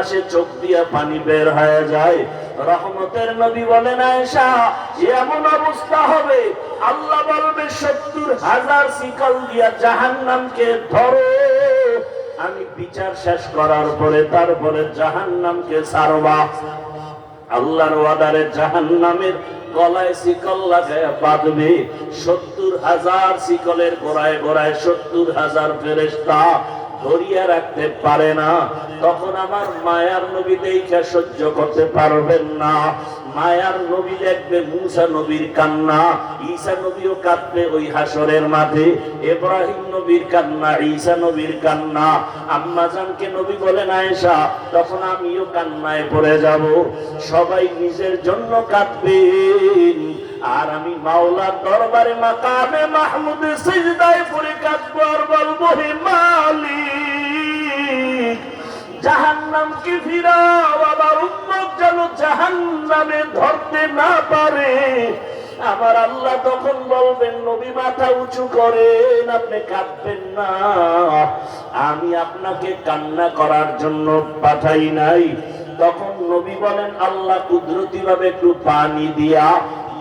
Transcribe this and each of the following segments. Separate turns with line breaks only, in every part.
আসে চোখ দিয়ে পানি বের হয়ে যায়। রহমতের নবী বলেন, আয়েশা এমন অবস্থা হবে, আল্লাহ বলবে, সত্তর হাজার শিকল দিয়া জাহান্নামকে ধরো। আমি বিচার শেষ করার পরে তারপরে জাহান্নামকে সারবা আল্লাহর ওয়াদারে জাহান্নামের গলায় শিকল লাগায় বাঁধবে। সত্তর হাজার শিকলের গোড়ায় গোড়ায় সত্তর হাজার ফেরেস্তা ধরিয়া রাখতে পারে না। তখন আমার মায়ার নবী দেখে সহ্য করতে পারবেন না। মায়ার নবী দেখবে মুসা নবীর কান্না, ঈসা নবীও কাঁদবে ওই হাসরের মাঠে এব্রাহিম নবীর কান্না, ঈসা নবীর কান্না। আম্মা জানকে নবী বলেন, আয়েশা, তখন আমিও কান্নায় পড়ে যাব। সবাই নিজের জন্য কাঁদবে আর আমি মাওলার দরবারে মাকামে মাহমুদ সিজদায় পড়ে কাঁদবো আর বলব, হে মালিক না আমার আল্লাহ তখন বলবেন, নবী মাথা উঁচু করেন, আপনি কাঁদবেন না। আমি আপনাকে কান্না করার জন্য পাঠাই নাই। তখন নবী বলেন, আল্লাহ কুদরতি ভাবে একটু পানি দিয়া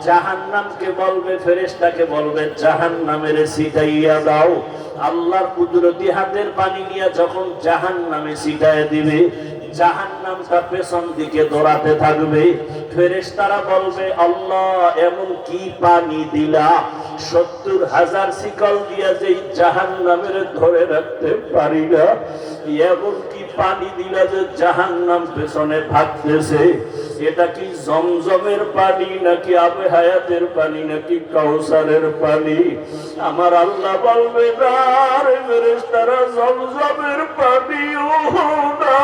জাহান্নামকে বলবে, ফেরেশতাকে বলবে, জাহান্নামের সিটাইয়া দাও। আল্লাহর কুদরতি হাতের পানি নিয়ে যখন জাহান্নামে সিটায় দিবে জাহান্নামটা পেছন দিকে দৌড়াতে থাকবে। ফেরেশতারা বলবে, আল্লাহ, এমন কি পানি দিলা? সত্তর হাজার শিকল দিয়া যেই জাহান্নামের ধরে রাখতে পারি না। এমন কি পানি দিলা যে জাহান্নাম পেছনে ভাগতেছে? এটা কি জমজমের পানি নাকি আবে হায়াতের পানি নাকি কাউসারের পানি? আমার আল্লাহ বলবে, না রে ফেরেশতারা, জমজমের পানিও না।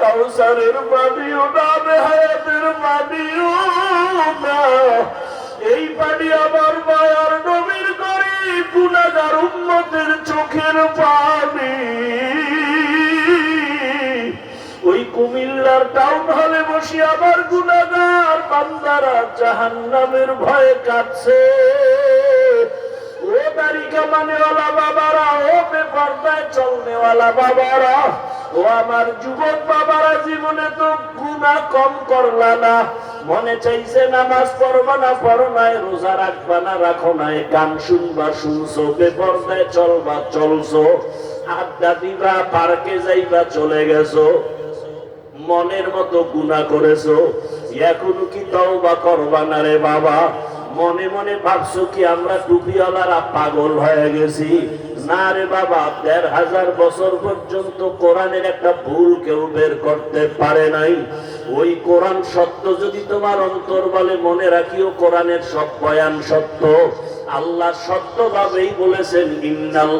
কাউসারের পানিও না হায়াতের পানিও না। এই পানি আমার মায়ার নবীর করে গুণাগার উন্নতের চোখের পানি। ওই কুমিল্লার টাউন হলে বসে আবার গুণাগার বান্দারা জাহান নামের ভয়ে কাটছে ও তারিকা মানেওয়ালা বাবারা, ও বেপর্দায় চলনেওয়ালা বাবারা ও আমার যুবক বাবারা, জীবনে তো গুণা কম করলা না। মনে চাইছে নামাজ পড়বা না পড়ো নাই রোজা রাখবা না, রাখো নাই। গান শুনবা, শুনছো, বেপর্দায় চলবা, চলছো। আড্ডা দিবা, পার্কে যাইবা, চলে গেছো। মনের মতো গুণা করেছ। এখনও কি তওবা করবা না রে বাবা? মনে মনে ভাবছ কি আমরা টুপিওয়ালারা পাগল হয়ে গেছি? না রে বাবা, দেড় হাজার বছর পর্যন্ত কোরআনের একটা ভুল কেউ বের করতে পারে নাই। ওই কোরআন সত্য যদি তোমার অন্তর বলে মনে রাখিও, কোরআনের সব বয়ান সত্য। আল্লাহ সত্যভাবেই বলেছেন, ইন্নাল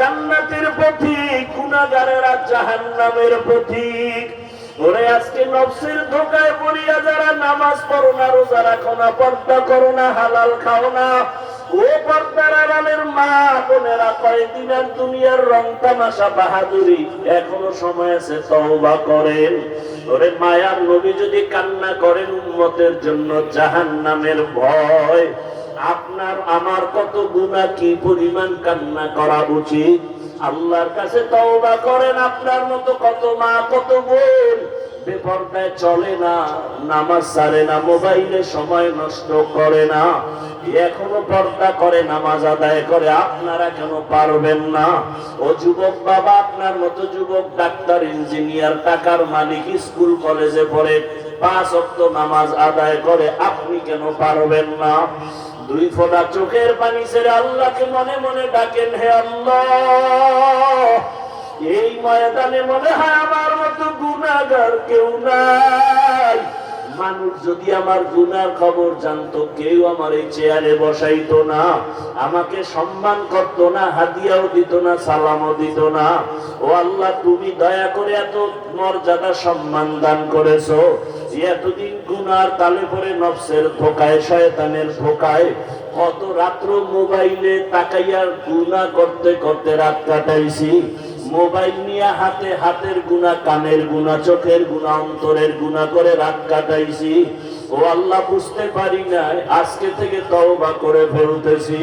জান্নাতের পথিক, গুনাহগারেরা জাহান্নামের পথিক। ওরে আজকে নফসের ধোকায় পড়িয়া যারা নামাজ পড়ো না, রোজা রাখো না, পর্দা করো না, হালাল খাও না। ও পর্দার আড়ালের মা, বোনেরা কয়েকদিন আর দুনিয়ার রং তামাশা বাহাদুরি, এখনও সময় আছে তওবা করেন। ওরে মায়ার নবী যদি কান্না করেন, উম্মতের জন্য জাহান্নামের ভয়। আপনার আমার কত গুণা, কি পরিমাণ কান্না করা উচিত? আল্লাহর কাছে তওবা করেন, আপনার মতো কত মা, কত বোন। বেপর্দায় চলে না, নামাজ সারে না, মোবাইলে সময় নষ্ট করে না। এখনও পর্দা করে, নামাজ আদায় করে, আপনারা কেন পারবেন না? ও যুবক বাবা, আপনার মতো যুবক, ডাক্তার, ইঞ্জিনিয়ার, টাকার মালিক, স্কুল, কলেজে পড়ে পাঁচ অক্ত নামাজ আদায় করে, আপনি কেন পারবেন না? দুই ফোঁটা চোখের পানি ছেড়ে আল্লাহকে মনে মনে ডাকেন, হে আল্লাহ, এই ময়দানে মনে হয় আমার মতো গুণাগার কেউ নাই। মানুষ যদি আমার গুনার খবর জানতো, কেউ আমার এই চেয়ারে বসাইতো না। আমাকে সম্মান করতো না, হাদিয়াও দিত না, সালামও দিত না। ও আল্লাহ, তুমি দয়া করে এত মর্যাদা সম্মান দান করেছ। এতদিন গুনার তালে পরে নফসের ধোকায়, শয়তানের ধোকায়, কত রাত্র মোবাইলে তাকাইয়া গুনা করতে করতে রাত কাটাইছি। মোবাইল নিয়ে হাতে হাতের গুণা কানের গুণা চোখের গুণা অন্তরের গুণা করে রাত কাটাইছি। ও আল্লাহ বুঝতে পারি নাই, আজকে থেকে তওবা করে ফেলতেছি।